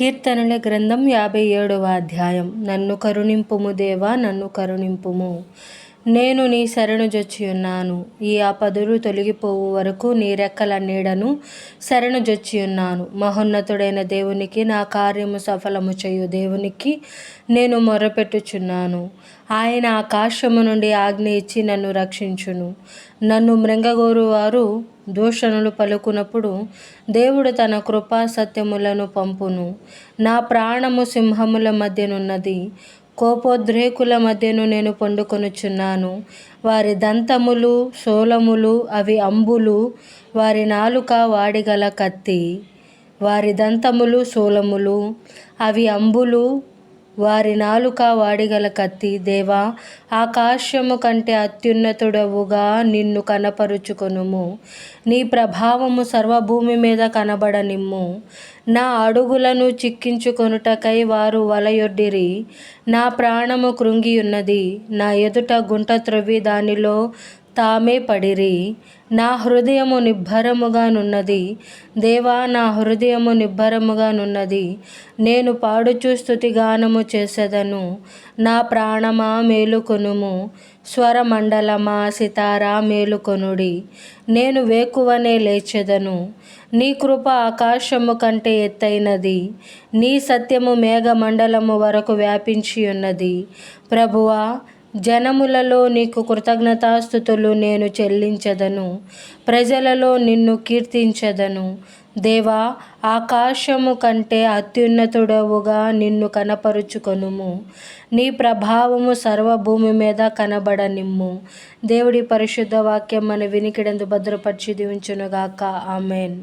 కీర్తనల గ్రంథం యాభై ఏడవ అధ్యాయం. నన్ను కరుణింపుము దేవా నన్ను కరుణింపుము. నేను నీ శరణు జొచ్చియున్నాను ఈ ఆపదలు తొలగిపోవు వరకు నీ రెక్కల నీడను శరణు జొచ్చియున్నాను మహోన్నతుడైన దేవునికి నా కార్యము సఫలము చేయు దేవునికి నేను మొరపెట్టుచున్నాను. ఆయన ఆకాశము నుండి ఆజ్ఞ ఇచ్చి నన్ను రక్షించును. నన్ను మృంగగోరు వారు దూషణలు పలుకున్నప్పుడు దేవుడు తన కృపా సత్యములను పంపును. నా ప్రాణము సింహముల మధ్యనున్నది. కోపోద్రేకుల మధ్యను నేను పండుకొనుచున్నాను. వారి దంతములు సోలములు అవి అంబులు వారి నాలుక వాడిగల కత్తి. వారి దంతములు సోలములు అవి అంబులు వారి నాలుక వాడిగల కత్తి. దేవా ఆకాశము కంటే అత్యున్నతుడవుగా నిన్ను కనపరుచుకొనుము. నీ ప్రభావము సర్వభూమి మీద కనబడనిమ్ము. నా అడుగులను చిక్కించుకొనుటకై వారు వలయొడ్డిరి. నా ప్రాణము కృంగియున్నది. నా ఎదుట గుంట త్రవ్వి దానిలో తామే పడిరి. నా హృదయము నిబ్బరముగానున్నది దేవా నా హృదయము నిబ్బరముగానున్నది నేను పాడుచు స్థుతిగానము చేసేదను. నా ప్రాణమా మేలుకొనుము. స్వరమండలమా సితారా మేలుకొనుడి. నేను వేకువనే లేచెదను. నీ కృప ఆకాశము కంటే ఎత్తైనది. నీ సత్యము మేఘమండలము వరకు వ్యాపించి ఉన్నది ప్రభువా జనములలో నీకు కృతజ్ఞతాస్థుతులు నేను చెల్లించదను. ప్రజలలో నిన్ను కీర్తించదను. దేవా ఆకాశము కంటే అత్యున్నతుడవుగా నిన్ను కనపరుచుకొనుము. నీ ప్రభావము సర్వభూమి మీద కనబడనిమ్ము. దేవుడి పరిశుద్ధ వాక్యం మన వినికిడందు భద్రపరిచి ఉంచునుగాక ఆమెన్.